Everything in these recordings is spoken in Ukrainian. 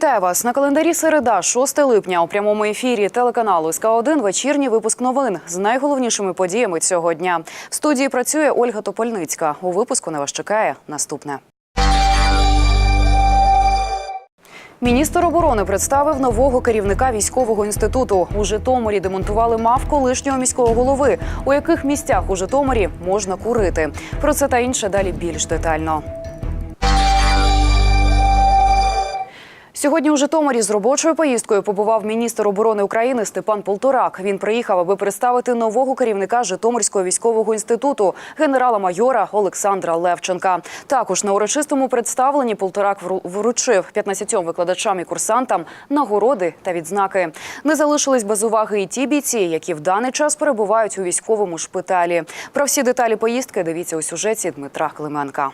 Вітаю вас на календарі. Середа, 6 липня. У прямому ефірі телеканалу СК 1 вечірній випуск новин з найголовнішими подіями цього дня. В студії працює Ольга Топольницька. У випуску на вас чекає наступне. Міністр оборони представив нового керівника військового інституту. У Житомирі демонтували мав колишнього міського голови. У яких місцях у Житомирі можна курити? Про це та інше далі більш детально. Сьогодні у Житомирі з робочою поїздкою побував міністр оборони України Степан Полторак. Він приїхав, аби представити нового керівника Житомирського військового інституту генерала-майора Олександра Левченка. Також на урочистому представленні Полторак вручив 15 викладачам і курсантам нагороди та відзнаки. Не залишились без уваги і ті бійці, які в даний час перебувають у військовому шпиталі. Про всі деталі поїздки дивіться у сюжеті Дмитра Клименка.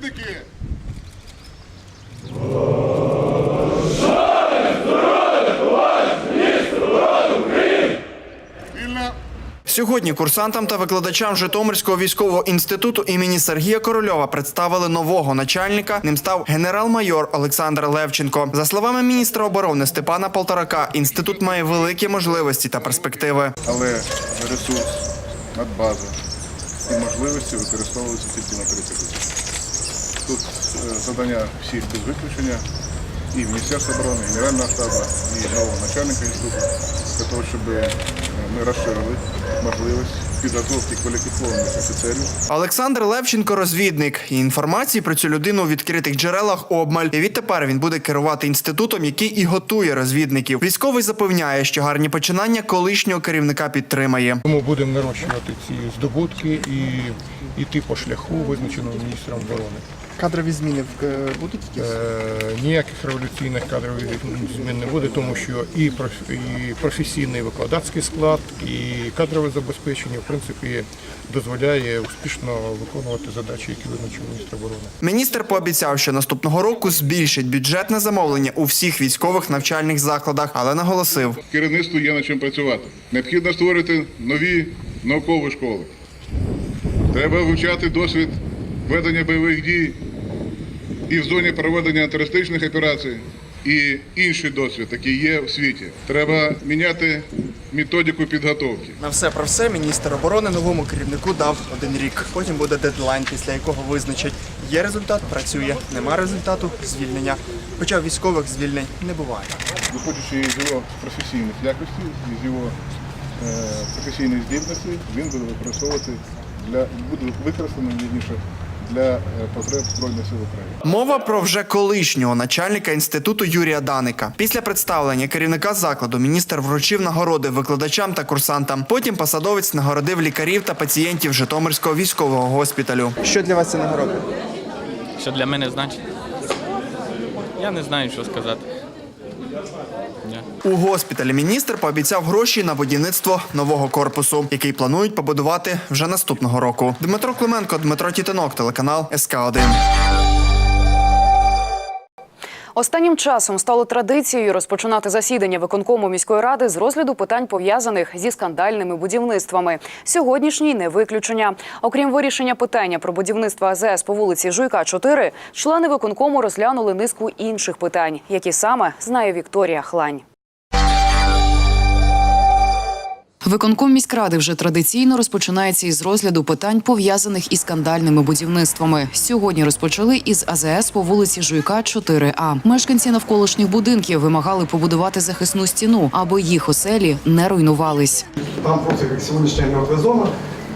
Товариші! Сьогодні курсантам та викладачам Житомирського військового інституту імені Сергія Корольова представили нового начальника. Ним став генерал-майор Олександр Левченко. За словами міністра оборони Степана Полторака, інститут має великі можливості та перспективи. Але ресурс, надбаза і можливості використовуються тільки на 30%. Тут е, завдання всіх без виключення. І Міністерства оборони, і Генерального штабу, і нового начальника інституту для того, щоб ми розширили можливість підготовки кваліфікованих офіцерів Олександр Левченко розвідник. І інформації про цю людину у відкритих джерелах обмаль. І відтепер він буде керувати інститутом, який і готує розвідників. Військовий запевняє, що гарні починання колишнього керівника підтримає. Тому будемо нарощувати ці здобутки і йти по шляху, визначеному міністром оборони. Кадрові зміни е, будуть якісь? Е, ніяких революційних кадрових змін не буде, тому що і професійний викладацький склад, і кадрове забезпечення, в принципі, дозволяє успішно виконувати задачі, які визначив міністр оборони. Міністр пообіцяв, що наступного року збільшить бюджетне замовлення у всіх військових навчальних закладах, але наголосив, керівництву є над чим працювати. Необхідно створити нові наукові школи. Треба вивчати досвід ведення бойових дій і в зоні проведення антитерористичних операцій, і інший досвід, який є в світі. Треба міняти методику підготовки. На все про все міністр оборони новому керівнику дав один рік. Потім буде дедлайн, після якого визначать, є результат, працює, нема результату, звільнення. Хоча військових звільнень не буває. Виходячи з його професійних якостей, з його е, професійної здібності, він буде використовувати для буде використаний вірніше для е, потреб Збройних сил України. мова про вже колишнього начальника інституту Юрія Даника. Після представлення керівника закладу міністр вручив нагороди викладачам та курсантам. Потім посадовець нагородив лікарів та пацієнтів Житомирського військового госпіталю. Що для вас це нагорода? Що для мене значить? Я не знаю, що сказати. Ні. У госпіталі міністр пообіцяв гроші на будівництво нового корпусу, який планують побудувати вже наступного року. Дмитро Клименко, Дмитро Тітинок, телеканал СК 1 Останнім часом стало традицією розпочинати засідання виконкому міської ради з розгляду питань пов'язаних зі скандальними будівництвами. Сьогоднішній не виключення. Окрім вирішення питання про будівництво АЗС по вулиці Жуйка 4, члени виконкому розглянули низку інших питань, які саме знає Вікторія Хлань. Виконком міськради вже традиційно розпочинається із розгляду питань, пов'язаних із скандальними будівництвами. Сьогодні розпочали із АЗС по вулиці Жуйка 4А. Мешканці навколишніх будинків вимагали побудувати захисну стіну, аби їх оселі не руйнувались. Там просто как сегодняшняя мертвая зона,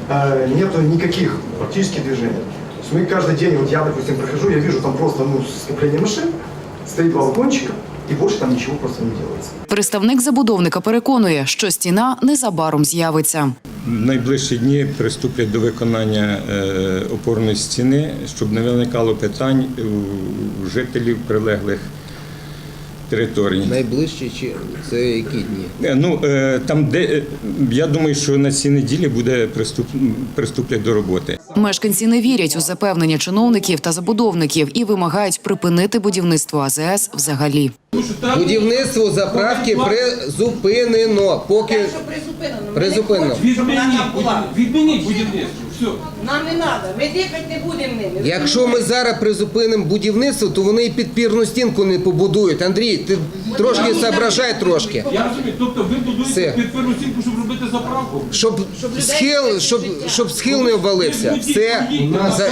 э, нету никаких практически движений. То есть мы каждый день, вот я, допустим, прохожу, я вижу там просто ну, скопление машин, стоит балкончик, и больше там ничего просто не делается. Представник забудовника переконує, що стіна незабаром з'явиться. В найближчі дні приступлять до виконання е, опорної стіни, щоб не виникало питань у жителів прилеглих територій. Найближчі чи це які дні? Е, Ну е, там, де е, я думаю, що на цій неділі буде приступ, приступлять до роботи. Мешканці не вірять у запевнення чиновників та забудовників і вимагають припинити будівництво АЗС взагалі. Будівництво заправки призупинено. Поки призупинено. Була. відмініть будівництво. Все. Нам не треба, ми дихати не будемо ними. Якщо ми зараз призупинимо будівництво, то вони і підпірну стінку не побудують. Андрій, ти трошки зображай трошки. Я розумію, тобто ви Все. будуєте під перву стінку, щоб робити заправку. Щоб схил, щоб, щоб схил не обвалився. Все. За-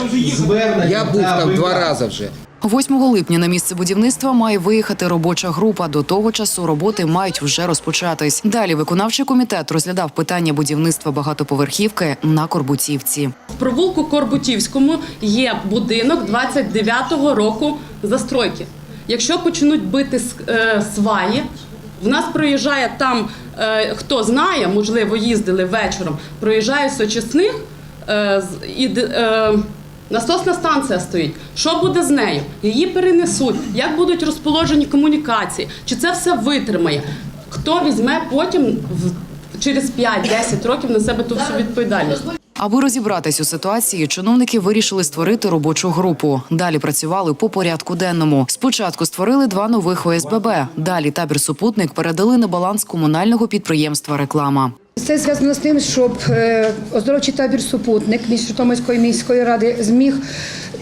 Я був там два рази вже. 8 липня на місце будівництва має виїхати робоча група. До того часу роботи мають вже розпочатись. Далі виконавчий комітет розглядав питання будівництва багатоповерхівки на Корбутівці. В провулку Корбутівському є будинок 29-го року застройки. Якщо почнуть бити е, сваї, в нас проїжджає там, е, хто знає, можливо, їздили вечором, проїжджає сочисних е, і насосна станція стоїть. Що буде з нею? Її перенесуть, як будуть розположені комунікації, чи це все витримає? Хто візьме потім через 5-10 років на себе ту всю відповідальність? Аби розібратись у ситуації, чиновники вирішили створити робочу групу. Далі працювали по порядку денному. Спочатку створили два нових ОСББ. Далі табір супутник передали на баланс комунального підприємства Реклама. Це зв'язано з тим, щоб е, оздоровчий табір супутник між Житомирської міської ради зміг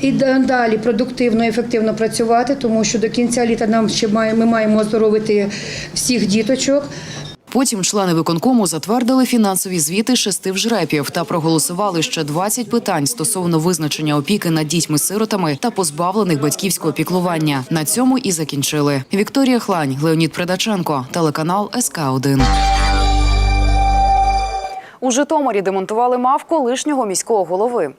і далі продуктивно і ефективно працювати, тому що до кінця літа нам ще має, ми маємо оздоровити всіх діточок. Потім члени виконкому затвердили фінансові звіти шести вжрепів та проголосували ще 20 питань стосовно визначення опіки над дітьми-сиротами та позбавлених батьківського піклування. На цьому і закінчили. Вікторія Хлань, Леонід Предаченко, телеканал СК 1 У Житомирі демонтували мав колишнього міського голови.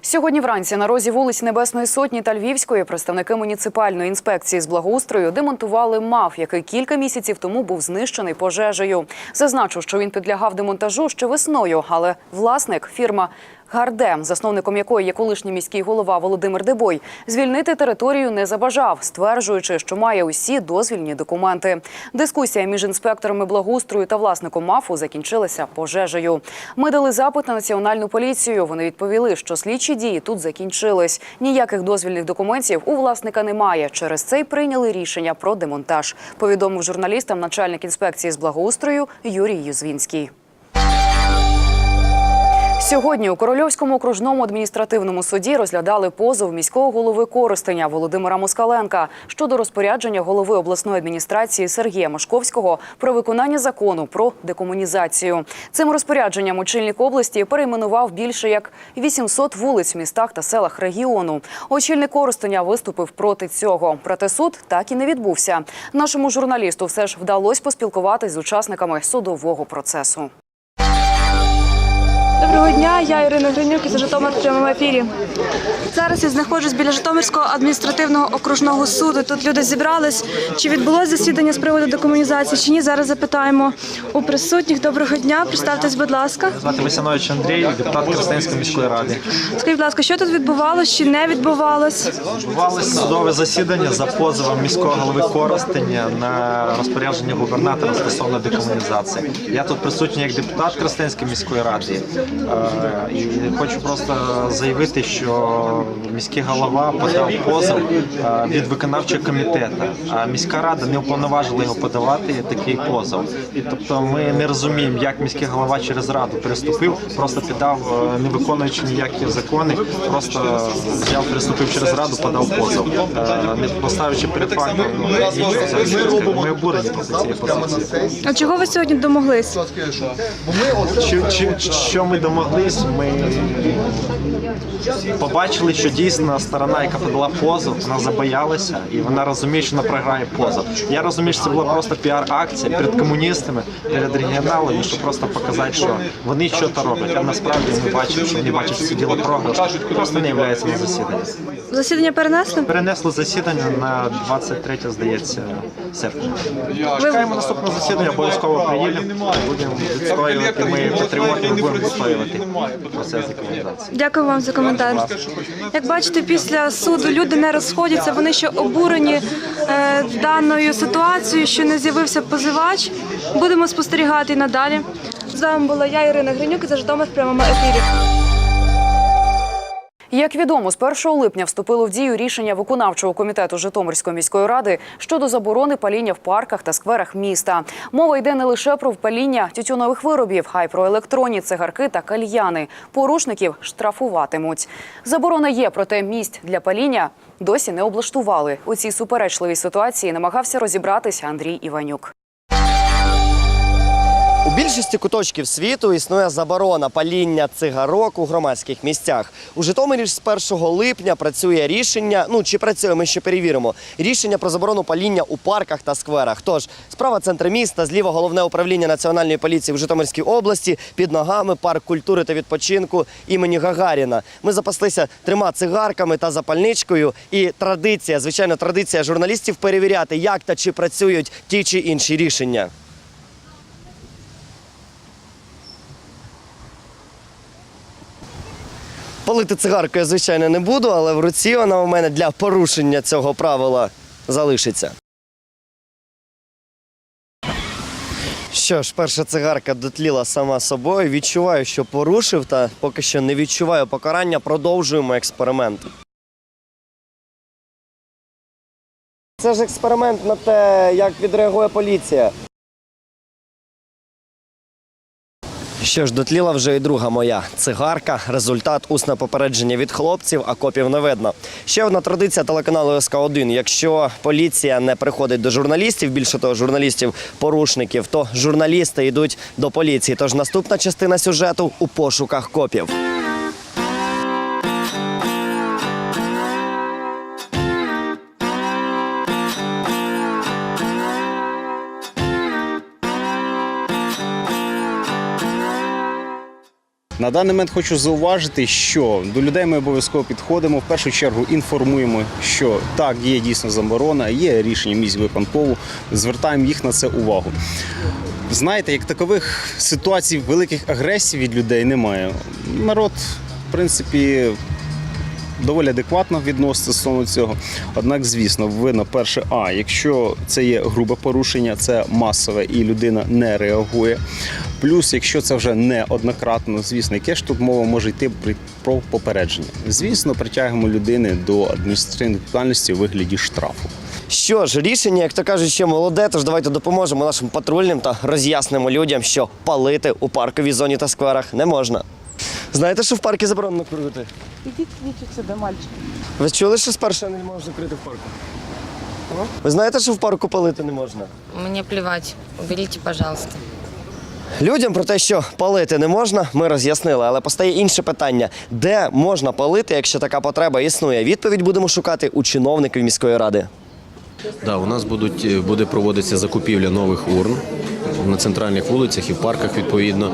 Сьогодні вранці на розі вулиць Небесної Сотні та Львівської представники муніципальної інспекції з благоустрою демонтували мав, який кілька місяців тому був знищений пожежею. Зазначу, що він підлягав демонтажу ще весною, але власник фірма Гардем, засновником якої є колишній міський голова Володимир Дебой, звільнити територію не забажав, стверджуючи, що має усі дозвільні документи. Дискусія між інспекторами благоустрою та власником мафу закінчилася пожежею. Ми дали запит на національну поліцію. Вони відповіли, що слідчі дії тут закінчились. Ніяких дозвільних документів у власника немає. Через це й прийняли рішення про демонтаж. Повідомив журналістам начальник інспекції з благоустрою Юрій Юзвінський. Сьогодні у Корольовському окружному адміністративному суді розглядали позов міського голови Коростеня Володимира Москаленка щодо розпорядження голови обласної адміністрації Сергія Мошковського про виконання закону про декомунізацію. Цим розпорядженням очільник області перейменував більше як 800 вулиць в містах та селах регіону. Очільник Коростеня виступив проти цього. Проте суд так і не відбувся. Нашому журналісту все ж вдалося поспілкуватись з учасниками судового процесу. Доброго дня, я Ірина Гринюк із Житомир в прямому ефірі. Зараз я знаходжусь біля Житомирського адміністративного окружного суду. Тут люди зібрались. Чи відбулося засідання з приводу декомунізації, чи ні? Зараз запитаємо у присутніх. Доброго дня, представтесь, будь ласка. Звати Висянович Андрій, депутат Коростенської міської ради. Скажіть, будь ласка, що тут відбувалось, чи не відбувалось? Відбувалося судове засідання за позовом міського голови Коростеня на розпорядження губернатора стосовно декомунізації. Я тут присутній як депутат Коростенської міської ради. Е, І хочу просто заявити, що міський голова подав позов е, від виконавчого комітету, а міська рада не уповноважила його подавати такий позов. І тобто ми не розуміємо, як міський голова через раду переступив, просто піддав, е, не виконуючи ніякі закони, просто взяв, переступив через раду, подав позов, не поставивши перед фактом. Ми обурені позиції. А чого ви сьогодні домоглись? Що ми домоглись? Ми побачили, що дійсно сторона, яка подала позов, вона забоялася і вона розуміє, що вона програє позов. Я розумію, що це була просто піар-акція перед комуністами, перед регіоналами, щоб просто показати, що вони щось роблять. А насправді ми бачимо, що вони бачать, що це діло програш, просто не являється на засідання. Засідання перенесли? Перенесли засідання на 23, здається, серпня. Чекаємо наступне засідання, обов'язково приїдемо. Будемо відстоювати. Ми патріоти, ми будемо відстоювати процес законодавства. Дякую вам за коментар. Як бачите, після суду люди не розходяться. Вони ще обурені е, даною ситуацією, що не з'явився позивач. Будемо спостерігати і надалі. З вами була я, Ірина Гринюк, і за Житомир в прямому ефірі. Як відомо, з 1 липня вступило в дію рішення виконавчого комітету Житомирської міської ради щодо заборони паління в парках та скверах міста. Мова йде не лише про паління тютюнових виробів, а й про електронні цигарки та кальяни. Порушників штрафуватимуть. Заборона є, проте місць для паління досі не облаштували. У цій суперечливій ситуації намагався розібратися Андрій Іванюк. У більшості куточків світу існує заборона паління цигарок у громадських місцях. У Житомирі з 1 липня працює рішення. Ну чи працює, ми ще перевіримо. Рішення про заборону паління у парках та скверах. Тож справа центр міста, зліва головне управління національної поліції в Житомирській області. Під ногами парк культури та відпочинку імені Гагаріна. Ми запаслися трьома цигарками та запальничкою. І традиція, звичайно, традиція журналістів перевіряти, як та чи працюють ті чи інші рішення. Палити цигарку я, звичайно, не буду, але в руці вона у мене для порушення цього правила залишиться. Що ж, перша цигарка дотліла сама собою. Відчуваю, що порушив, та поки що не відчуваю покарання. Продовжуємо експеримент. Це ж експеримент на те, як відреагує поліція. Що ж, дотліла вже і друга моя цигарка. Результат усне попередження від хлопців, а копів не видно. Ще одна традиція телеканалу СК 1 Якщо поліція не приходить до журналістів, більше того, журналістів порушників, то журналісти йдуть до поліції. Тож наступна частина сюжету у пошуках копів. На даний момент хочу зауважити, що до людей ми обов'язково підходимо. В першу чергу інформуємо, що так, є дійсно заборона, є рішення міськвиконкову, звертаємо їх на це увагу. Знаєте, як такових ситуацій великих агресій від людей немає. Народ, в принципі, доволі адекватно відноситься стосовно цього. Однак, звісно, видно, перше, а якщо це є грубе порушення, це масове і людина не реагує. Плюс, якщо це вже не однократно, звісно, яке ж тут мова може йти при- про попередження. Звісно, притягуємо людини до адміністративної відповідальності у вигляді штрафу. Що ж, рішення, як то кажуть, ще молоде, тож давайте допоможемо нашим патрульним та роз'яснимо людям, що палити у парковій зоні та скверах не можна. Знаєте, що в парку заборонено курити? Ідіть ідіть сюди, мальчик. Ви чули, що спершу не можна курити в парку? Ви знаєте, що в парку палити не можна? Мне плевать. Уберите, пожалуйста. Людям про те, що палити не можна, ми роз'яснили, але постає інше питання: де можна палити, якщо така потреба існує? Відповідь будемо шукати у чиновників міської ради. Да, у нас будуть е, буде проводитися закупівля нових урн на центральних вулицях і в парках. Відповідно,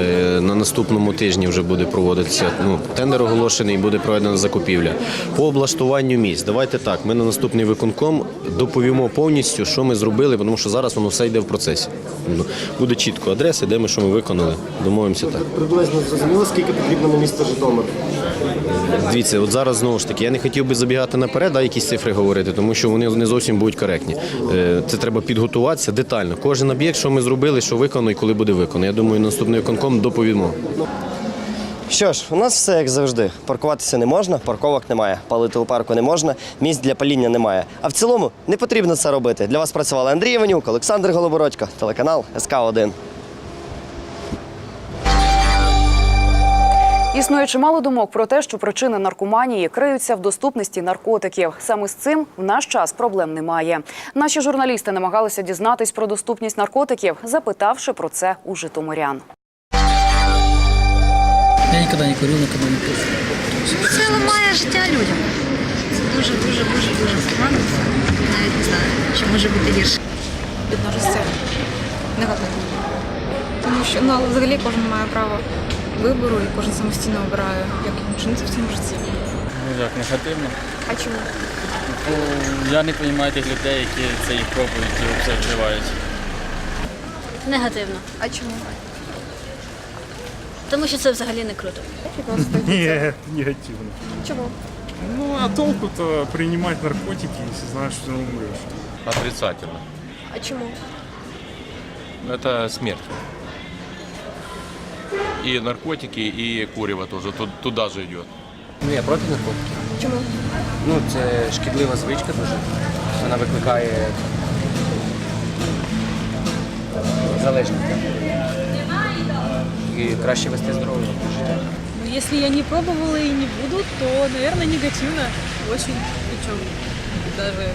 Е, на наступному тижні вже буде проводитися ну, тендер оголошений, і буде проведена закупівля по облаштуванню місць. Давайте так. Ми на наступний виконком доповімо повністю, що ми зробили, тому що зараз воно все йде в процесі. Ну, Буде чітко адреси, де ми що ми виконали. Домовимося так. Приблизно зрозуміло, скільки потрібно на місто Житомир. Дивіться, от зараз знову ж таки, я не хотів би забігати наперед, да, якісь цифри говорити, тому що вони не зовсім будуть коректні. Е, Це треба підготуватися детально. Кожен об'єкт, що ми зробили, що виконано і коли буде виконано. Я думаю, наступний виконком доповімо. Що ж, у нас все як завжди. Паркуватися не можна, парковок немає. Палити у парку не можна, місць для паління немає. А в цілому не потрібно це робити. Для вас працювали Андрій Іванюк, Олександр Голобородько, телеканал СК 1 Існує чимало думок про те, що причини наркоманії криються в доступності наркотиків. Саме з цим в наш час проблем немає. Наші журналісти намагалися дізнатись про доступність наркотиків, запитавши про це у житомирян. Я никогда не курил, никогда не пил. Це ламає життя людям. Це дуже, дуже, дуже, дуже погано. Навіть не знаю, що може бути гірше. Відношуся негативно. Тому що ну, але взагалі кожен має право вибору і кожен самостійно обирає, як йому чинити в цьому житті. Ну як негативно. А чому? Бо я не розумію тих людей, які це їх пробують і це вживають. Негативно. А чому? Тому що це взагалі не круто. Нет, негативно. Чому? Ну, а толку-то принимать наркотики, если знаешь, что умрешь? Отрицательно. А чому? Это смерть. И наркотики, и курево тоже ту- туда же идет. Ну, я проти наркотиків. Чому? Ну, це шкідлива звичка дуже. Вона викликає залежність. І краще вести здоров'я життя. Ну, если я не пробовала и не буду, то, наверное, негативно. Очень, причем даже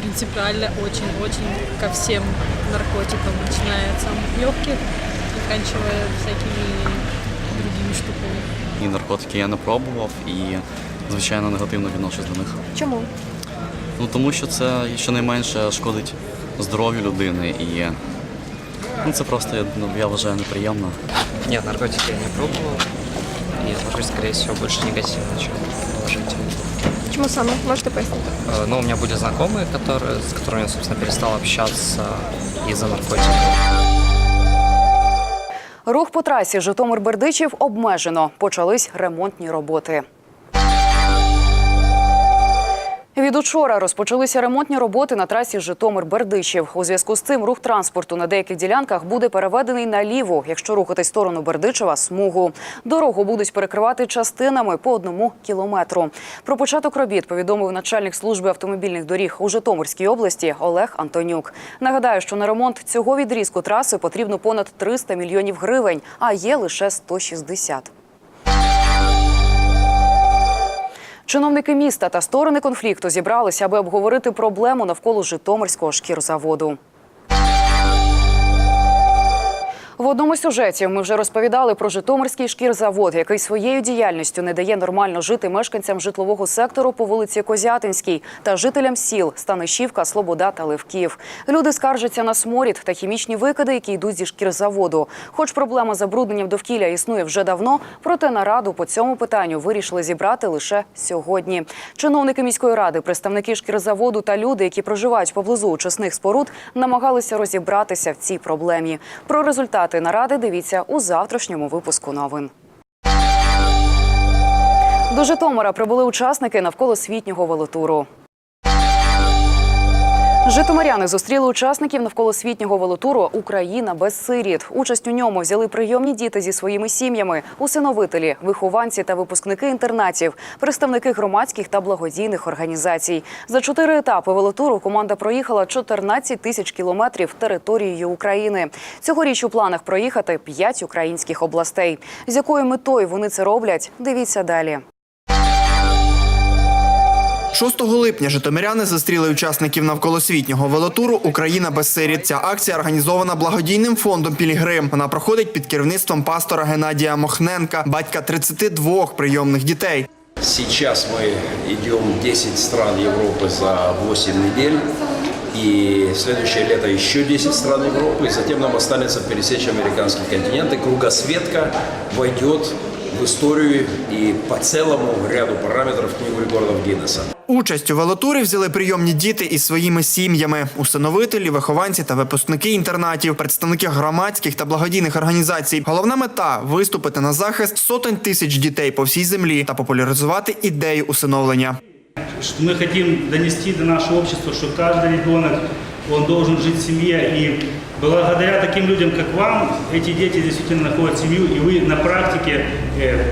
принципиально очень-очень ко всем наркотикам, начиная от самых легких, заканчивая всякими другими штуками. І наркотики я не пробував і, звичайно, негативно відношусь до них. Чому? Ну тому що це щонайменше шкодить здоров'ю людини і ну, це просто ну, я вважаю неприємно. Нет, наркотики я не пробовал. И отношусь, скорее всего, больше негативно, чем положительно. Чому саме? Можете пояснити? Э, Но у меня были знакомые, которые, с которыми я, собственно, перестал общаться из-за наркотиков. Рух по трасі Житомир-Бердичів обмежено. Почались ремонтні роботи. Від учора розпочалися ремонтні роботи на трасі Житомир-Бердичів. У зв'язку з цим рух транспорту на деяких ділянках буде переведений наліво, якщо рухатись в сторону Бердичева смугу. Дорогу будуть перекривати частинами по одному кілометру. Про початок робіт повідомив начальник служби автомобільних доріг у Житомирській області Олег Антонюк. Нагадаю, що на ремонт цього відрізку траси потрібно понад 300 мільйонів гривень, а є лише 160. Чиновники міста та сторони конфлікту зібралися, аби обговорити проблему навколо Житомирського шкірзаводу. Одному з сюжетів ми вже розповідали про Житомирський шкірзавод, який своєю діяльністю не дає нормально жити мешканцям житлового сектору по вулиці Козятинській та жителям сіл Станишівка, Слобода та Левків. Люди скаржаться на сморід та хімічні викиди, які йдуть зі шкірзаводу. Хоч проблема забрудненням довкілля існує вже давно, проте нараду по цьому питанню вирішили зібрати лише сьогодні. Чиновники міської ради, представники шкірзаводу та люди, які проживають поблизу очисних споруд, намагалися розібратися в цій проблемі. Про результати наради дивіться у завтрашньому випуску новин. До Житомира прибули учасники навколосвітнього велотуру. Житомиряни зустріли учасників навколосвітнього велотуру Україна без сиріт. Участь у ньому взяли прийомні діти зі своїми сім'ями, усиновителі, вихованці та випускники інтернатів, представники громадських та благодійних організацій. За чотири етапи велотуру команда проїхала 14 тисяч кілометрів територією України. Цьогоріч у планах проїхати п'ять українських областей. З якою метою вони це роблять? Дивіться далі. 6 липня житомиряни зустріли учасників навколосвітнього велотуру Україна без сиріт. Ця акція організована благодійним фондом Пілігрим. Вона проходить під керівництвом пастора Геннадія Мохненка, батька 32 прийомних дітей. Сейчас мы идем 10 стран Европы за 8 недель. И следующее лето еще 10 стран Европы. И затем нам останется пересечь американский континент. И кругосветка войдет в историю и по целому ряду параметров в Книгу рекордов Гиннесса. Участь у велотурі взяли прийомні діти із своїми сім'ями, усиновителі, вихованці та випускники інтернатів, представники громадських та благодійних організацій. Головна мета виступити на захист сотень тисяч дітей по всій землі та популяризувати ідею усиновлення. что мы хотим донести до нашего общества, что каждый ребенок, он должен жить в семье. И благодаря таким людям, как вам, эти дети действительно находят семью, и вы на практике э,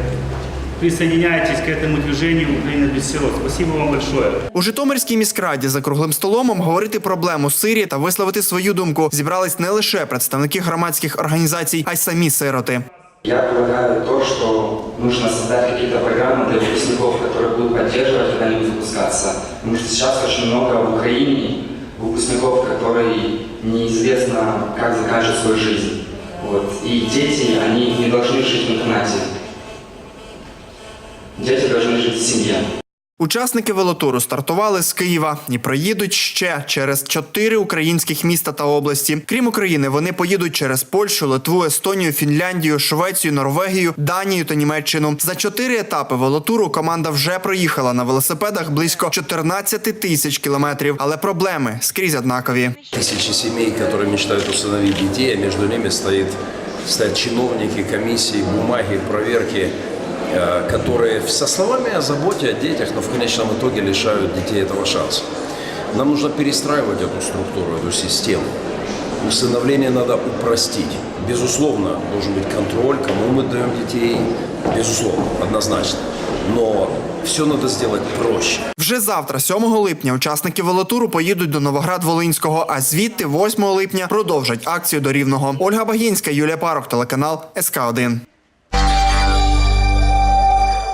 присоединяетесь к этому движению Украины без сирот. Спасибо вам большое. У Житомирській міськраді за круглим столом обговорити проблему сирі та висловити свою думку зібрались не лише представники громадських організацій, а й самі сироти. Я предлагаю то, что нужно создать какие-то программы для выпускников, которые будут поддерживать, когда они будут выпускаться. Потому что сейчас очень много в Украине выпускников, которые неизвестно, как заканчивать свою жизнь. Вот. И дети, они не должны жить в интернате. Дети должны жить в семье. Учасники велотуру стартували з Києва і проїдуть ще через чотири українських міста та області. Крім України, вони поїдуть через Польщу, Литву, Естонію, Фінляндію, Швецію, Норвегію, Данію та Німеччину. За чотири етапи велотуру команда вже проїхала на велосипедах близько 14 тисяч кілометрів. Але проблеми скрізь однакові. Тысячи семей, которые мечтают усыновить детей, а между ними стоит, стоят чиновники, комиссии, бумаги, проверки, э, которые со словами о заботе о детях, но в конечном итоге лишают детей этого шанса. Нам нужно перестраивать эту структуру, эту систему. усыновление надо упростить. Безусловно, должен быть контроль, кому мы даем детей. Безусловно, однозначно. Но все надо сделать проще. Вже завтра, 7 липня, учасники велотуру поїдуть до Новоград-Волинського, а звідти 8 липня продовжать акцію до Рівного. Ольга Багінська, Юлія Парох, телеканал СК 1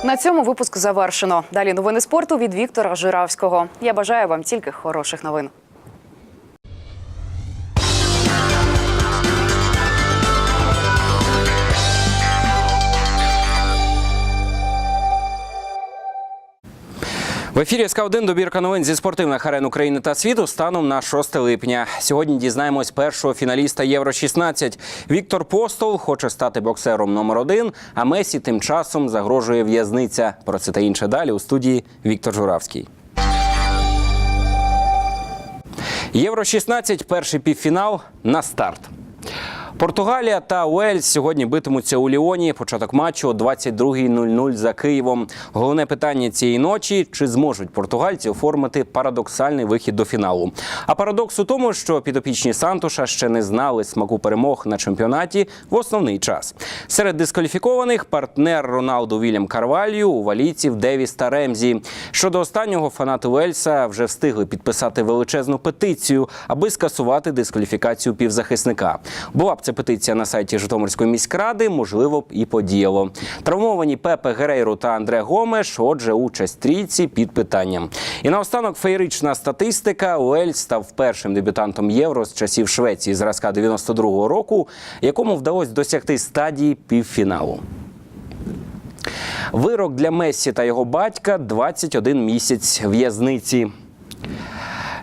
на цьому випуск завершено. Далі новини спорту від Віктора Жиравського. Я бажаю вам тільки хороших новин. В ефірі СК 1 добірка новин зі спортивних арен України та світу станом на 6 липня. Сьогодні дізнаємось першого фіналіста Євро 16 Віктор Постол хоче стати боксером номер один. А Месі тим часом загрожує в'язниця. Про це та інше далі у студії Віктор Журавський. Євро 16 перший півфінал на старт. Португалія та Уельс сьогодні битимуться у Ліоні. Початок матчу о 22.00 за Києвом. Головне питання цієї ночі: чи зможуть португальці оформити парадоксальний вихід до фіналу? А парадокс у тому, що підопічні Сантуша ще не знали смаку перемог на чемпіонаті в основний час. Серед дискваліфікованих партнер Роналду Вільям Карвалью, у валійців Девіс та Ремзі. Щодо останнього фанати Уельса вже встигли підписати величезну петицію, аби скасувати дискваліфікацію півзахисника. Була б ця петиція на сайті Житомирської міськради, можливо і подіяло. Травмовані Пепе Герейро та Андре Гомеш, отже, участь трійці під питанням. І наостанок феєрична статистика. Уельс став першим дебютантом євро з часів Швеції зразка 92-го року, якому вдалося досягти стадії півфіналу. Вирок для Мессі та його батька 21 місяць в'язниці.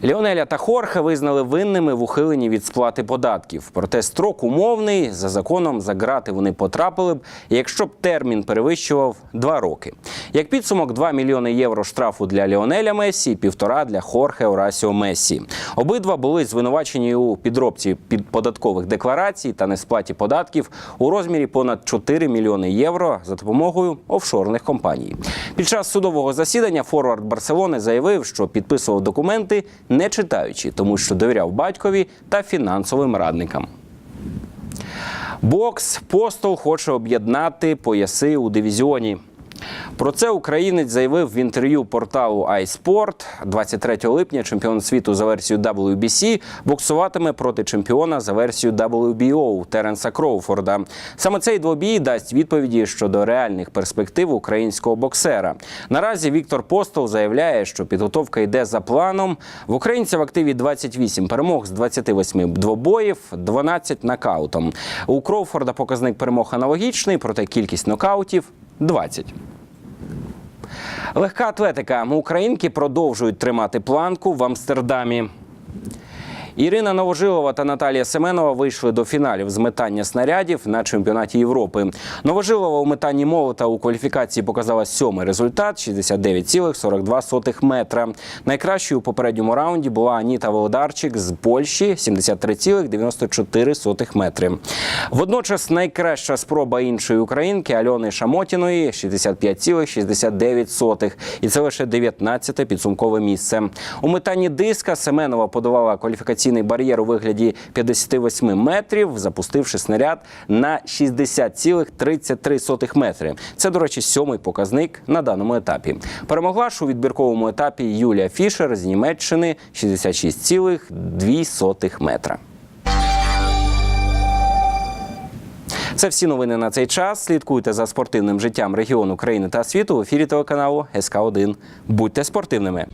Ліонеля та Хорхе визнали винними в ухиленні від сплати податків. Проте строк умовний за законом за грати вони потрапили б, якщо б термін перевищував два роки. Як підсумок, 2 мільйони євро штрафу для Ліонеля Месі, півтора для Хорхе Орасіо Месі. Обидва були звинувачені у підробці підподаткових декларацій та несплаті податків у розмірі понад 4 мільйони євро за допомогою офшорних компаній. Під час судового засідання форвард Барселони заявив, що підписував документи не читаючи, тому що довіряв батькові та фінансовим радникам. Бокс Постол хоче об'єднати пояси у дивізіоні. Про це українець заявив в інтерв'ю порталу iSport. 23 липня чемпіон світу за версією WBC боксуватиме проти чемпіона за версією WBO Теренса Кроуфорда. Саме цей двобій дасть відповіді щодо реальних перспектив українського боксера. Наразі Віктор Постол заявляє, що підготовка йде за планом. В українця в активі 28 перемог з 28 двобоїв, 12 нокаутом. У Кроуфорда показник перемог аналогічний, проте кількість нокаутів 20. Легка атлетика. Українки продовжують тримати планку в Амстердамі. Ірина Новожилова та Наталія Семенова вийшли до фіналів з метання снарядів на чемпіонаті Європи. Новожилова у метанні молота у кваліфікації показала сьомий результат 69,42 метра. Найкращою у попередньому раунді була Аніта Володарчик з Польщі 73,94 метри. Водночас найкраща спроба іншої українки Альони Шамотіної 65,69. І це лише 19-те підсумкове місце. У метанні диска Семенова подавала подолала кваліфікаційний бар'єр у вигляді 58 метрів, запустивши снаряд на 60,33 метри. Це, до речі, сьомий показник на даному етапі. Перемогла ж у відбірковому етапі Юлія Фішер з Німеччини 66,2 метра. Це всі новини на цей час. Слідкуйте за спортивним життям регіону країни та світу в ефірі телеканалу СК 1 Будьте спортивними.